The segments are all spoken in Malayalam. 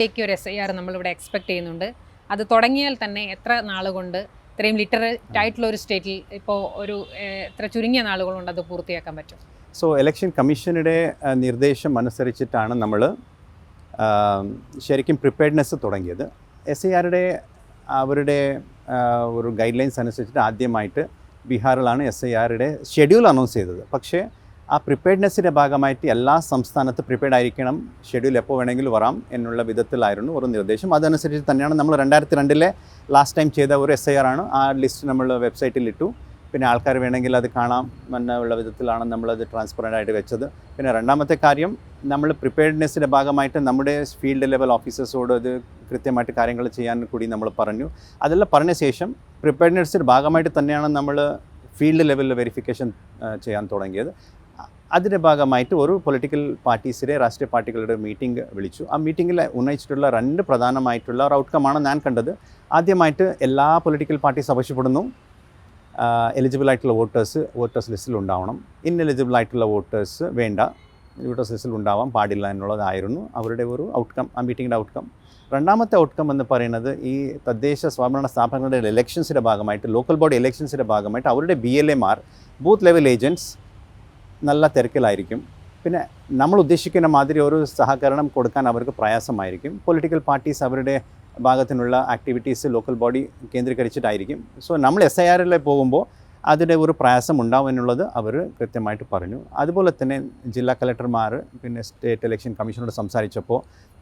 ലേക്ക് ഒരു എസ് ഐ ആർ നമ്മളിവിടെ എക്സ്പെക്ട് ചെയ്യുന്നുണ്ട്. അത് തുടങ്ങിയാൽ തന്നെ എത്ര നാളുകൊണ്ട് ഇത്രയും ലിറ്ററേറ്റ് ആയിട്ടുള്ള ഒരു സ്റ്റേറ്റിൽ ഇപ്പോൾ ഒരു എത്ര ചുരുങ്ങിയ നാളുകൾ കൊണ്ട് അത് പൂർത്തിയാക്കാൻ പറ്റും. സോ ഇലക്ഷൻ കമ്മീഷനുടെ നിർദ്ദേശം അനുസരിച്ചിട്ടാണ് നമ്മൾ ശരിക്കും പ്രിപ്പയർഡ്നെസ് തുടങ്ങിയത്. എസ് ഐ ആറുടെ അവരുടെ ഒരു ഗൈഡ് ലൈൻസ് അനുസരിച്ചിട്ട് ആദ്യമായിട്ട് ബീഹാറിലാണ് എസ് ഐ ആറുടെ ഷെഡ്യൂൾ അനൗൺസ് ചെയ്തത്. പക്ഷേ ആ പ്രിപ്പയർഡ്നെസ്സിന്റെ ഭാഗമായിട്ട് എല്ലാ സംസ്ഥാനത്ത് പ്രിപ്പയർഡ് ആയിരിക്കണം. ഷെഡ്യൂൾ എപ്പോൾ വേണമെങ്കിലും വരാം എന്നുള്ള വിധത്തിലായിരുന്നു ഒരു നിർദ്ദേശം. അതനുസരിച്ച് തന്നെയാണ് നമ്മൾ രണ്ടായിരത്തി രണ്ടിലെ ലാസ്റ്റ് ടൈം ചെയ്ത ഒരു എസ് ഐ ആർ ആണ്. ആ ലിസ്റ്റ് നമ്മൾ വെബ്സൈറ്റിൽ ഇട്ടു. പിന്നെ ആൾക്കാർ വേണമെങ്കിൽ അത് കാണാം. എന്നുള്ള വിധത്തിലാണ് നമ്മളത് ട്രാൻസ്പെറന്റ് ആയിട്ട് വെച്ചത്. പിന്നെ രണ്ടാമത്തെ കാര്യം നമ്മൾ പ്രിപ്പയർഡ്നെസ്സിന്റെ ഭാഗമായിട്ട് നമ്മുടെ ഫീൽഡ് ലെവൽ ഓഫീസേഴ്സോട് ഇത് കൃത്യമായിട്ട് കാര്യങ്ങൾ ചെയ്യാൻ കൂടി നമ്മൾ പറഞ്ഞു. അതെല്ലാം പറഞ്ഞ ശേഷം പ്രിപ്പയർഡ്നെസ്സിന്റെ ഭാഗമായിട്ട് തന്നെയാണ് നമ്മൾ ഫീൽഡ് ലെവലിൽ വെരിഫിക്കേഷൻ ചെയ്യാൻ തുടങ്ങിയത്. അതിന്റെ ഭാഗമായിട്ട് ഒരു പൊളിറ്റിക്കൽ പാർട്ടീസിലെ രാഷ്ട്രീയ പാർട്ടികളുടെ മീറ്റിംഗ് വിളിച്ചു. ആ മീറ്റിങ്ങിൽ ഉന്നയിച്ചിട്ടുള്ള രണ്ട് പ്രധാനമായിട്ടുള്ള ഒരു ഔട്ട്കമാണ് ഞാൻ കണ്ടത്. ആദ്യമായിട്ട് എല്ലാ പൊളിറ്റിക്കൽ പാർട്ടീസ് ആവശ്യപ്പെടുന്നു. എലിജിബിൾ ആയിട്ടുള്ള വോട്ടേഴ്സ് വോട്ടേഴ്സ് ലിസ്റ്റിൽ ഉണ്ടാവണം. ഇൻഎലിജിബിൾ ആയിട്ടുള്ള വോട്ടേഴ്സ് വേണ്ട. വോട്ടേഴ്സ് ലിസ്റ്റിൽ ഉണ്ടാവാൻ പാടില്ല എന്നുള്ളതായിരുന്നു അവരുടെ ഒരു ഔട്ട്കം ആ മീറ്റിങ്ങിന്റെ ഔട്ട്കം രണ്ടാമത്തെ ഔട്ട്കം എന്ന് പറയുന്നത് ഈ തദ്ദേശ സ്വയംഭരണ സ്ഥാപനങ്ങളുടെ ഇലക്ഷൻസിന്റെ ഭാഗമായിട്ട് ലോക്കൽ ബോഡി ഇലക്ഷൻസിന്റെ ഭാഗമായിട്ട് അവരുടെ ബി എൽ എമാർ ബൂത്ത് ലെവൽ ഏജന്റ്സ് നല്ല തിരക്കിലായിരിക്കും. പിന്നെ നമ്മൾ ഉദ്ദേശിക്കുന്ന മാതിരി ഒരു സഹകരണം കൊടുക്കാൻ അവർക്ക് പ്രയാസമായിരിക്കും. പൊളിറ്റിക്കൽ പാർട്ടീസ് അവരുടെ ഭാഗത്തിനുള്ള ആക്ടിവിറ്റീസ് ലോക്കൽ ബോഡി കേന്ദ്രീകരിച്ചിട്ടായിരിക്കും. സോ നമ്മൾ എസ് ഐ ആറിൽ പോകുമ്പോൾ അതിന്റെ ഒരു പ്രയാസം ഉണ്ടാവും എന്നുള്ളത് അവർ കൃത്യമായിട്ട് പറഞ്ഞു. അതുപോലെ തന്നെ ജില്ലാ കലക്ടർമാർ പിന്നെ സ്റ്റേറ്റ് ഇലക്ഷൻ കമ്മീഷനോട് സംസാരിച്ചപ്പോൾ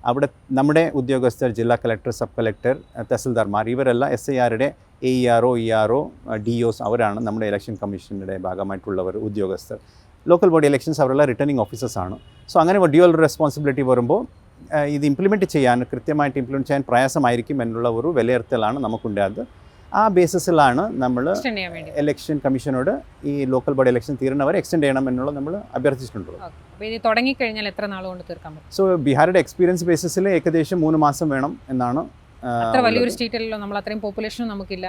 അവിടെ നമ്മുടെ ഉദ്യോഗസ്ഥർ ജില്ലാ കലക്ടർ സബ് കലക്ടർ തഹസിൽദാർമാർ ഇവരെല്ലാം S I ആറുടെ A E O E R O D Os അവരാണ് നമ്മുടെ ഇലക്ഷൻ കമ്മീഷന്റെ ഭാഗമായിട്ടുള്ളവർ ഉദ്യോഗസ്ഥർ. ലോക്കൽ ബോഡി ഇലക്ഷൻസ് അവരുള്ള റിട്ടേണിംഗ് ഓഫീസേഴ്സാണ് സോ അങ്ങനെ ഡ്യുവൽ റെസ്പോൺസിബിലിറ്റി വരുമ്പോൾ ഇത് ഇംപ്ലിമെന്റ് ചെയ്യാൻ കൃത്യമായിട്ട് ഇംപ്ലിമെന്റ് ചെയ്യാൻ പ്രയാസമായിരിക്കും എന്നുള്ള ഒരു വിലയിരുത്തലാണ് നമുക്കുണ്ടായത്. ആ ബേസിസിലാണ് നമ്മൾ ഇലക്ഷൻ കമ്മീഷനോട് ഈ ലോക്കൽ ബോഡി ഇലക്ഷൻ തീരുന്നവരെ എക്സ്റ്റെൻഡ് ചെയ്യണം എന്നുള്ള നമ്മൾ അഭ്യർത്ഥിച്ചിട്ടുള്ളത് സോ ബീഹാറിന്റെ എക്സ്പീരിയൻസ് ബേസിസിൽ ഏകദേശം മൂന്ന് മാസം വേണം എന്നാണ് അത്ര വലിയൊരു സ്റ്റേറ്റ് സ്റ്റേറ്റിലല്ലോ നമ്മൾ അത്രയും പോപ്പുലേഷനും നമുക്കില്ല.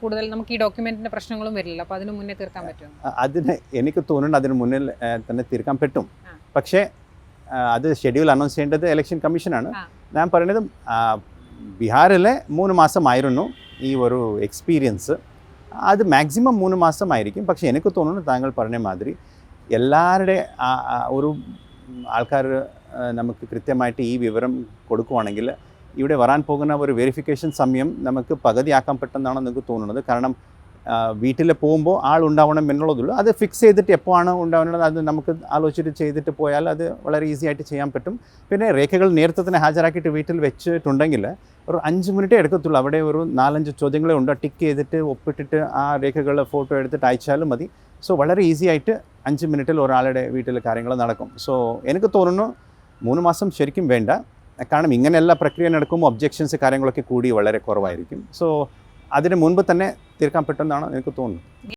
കൂടുതൽ നമുക്ക് ഈ ഡോക്യുമെന്റിന്റെ പ്രശ്നങ്ങളും വരില്ല അപ്പോൾ അതിന് മുന്നേ തീർക്കാൻ പറ്റും അതിന് എനിക്ക് തോന്നുന്നുണ്ട് അതിന് മുന്നിൽ തന്നെ തീർക്കാൻ പറ്റും. പക്ഷേ അത് ഷെഡ്യൂൾ അനൗൺസ് ചെയ്യേണ്ടത് ഇലക്ഷൻ കമ്മീഷനാണ് ഞാൻ പറയുന്നത് ബീഹാറിലെ മൂന്ന് മാസമായിരുന്നു ഈ ഒരു എക്സ്പീരിയൻസ് അത് മാക്സിമം മൂന്ന് മാസമായിരിക്കും. പക്ഷേ എനിക്ക് തോന്നുന്നു താങ്കൾ പറഞ്ഞ മാതിരി എല്ലാവരുടെ ഒരു ആൾക്കാർ നമുക്ക് കൃത്യമായിട്ട് ഈ വിവരം കൊടുക്കുവാണെങ്കിൽ ഇവിടെ വരാൻ പോകുന്ന ഒരു വെരിഫിക്കേഷൻ സമയം നമുക്ക് പകുതിയാക്കാൻ പറ്റുന്നതാണ് നിങ്ങൾക്ക് തോന്നുന്നത്. കാരണം വീട്ടിൽ പോകുമ്പോൾ ആൾ ഉണ്ടാവണം എന്നുള്ളതുള്ളൂ. അത് ഫിക്സ് ചെയ്തിട്ട് എപ്പോഴാണ് ഉണ്ടാവുന്നത് അത് നമുക്ക് ആലോചിച്ചിട്ട് ചെയ്തിട്ട് പോയാൽ അത് വളരെ ഈസി ആയിട്ട് ചെയ്യാൻ പറ്റും. പിന്നെ രേഖകൾ നേരത്തെ തന്നെ ഹാജരാക്കിയിട്ട് വീട്ടിൽ വെച്ചിട്ടുണ്ടെങ്കിൽ ഒരു അഞ്ച് മിനിറ്റേ എടുക്കത്തുള്ളൂ. അവിടെ ഒരു നാലഞ്ച് ചോദ്യങ്ങളെ ഉണ്ട്. ടിക്ക് ചെയ്തിട്ട് ഒപ്പിട്ടിട്ട് ആ രേഖകളുടെ ഫോട്ടോ എടുത്തിട്ട് അയച്ചാലും മതി. സോ വളരെ ഈസി ആയിട്ട് അഞ്ച് മിനിറ്റിൽ ഒരാളുടെ വീട്ടിൽ കാര്യങ്ങൾ നടക്കും. സോ എനിക്ക് തോന്നുന്നു മൂന്ന് മാസം ശരിക്കും വേണ്ട. കാരണം ഇങ്ങനെയുള്ള പ്രക്രിയ നടക്കുമ്പോൾ ഒബ്ജെക്ഷൻസ് കാര്യങ്ങളൊക്കെ കൂടി വളരെ കുറവായിരിക്കും. സോ അതിന് മുൻപ് തന്നെ തീർക്കാൻ പറ്റുമെന്നാണ് എനിക്ക് തോന്നുന്നത്.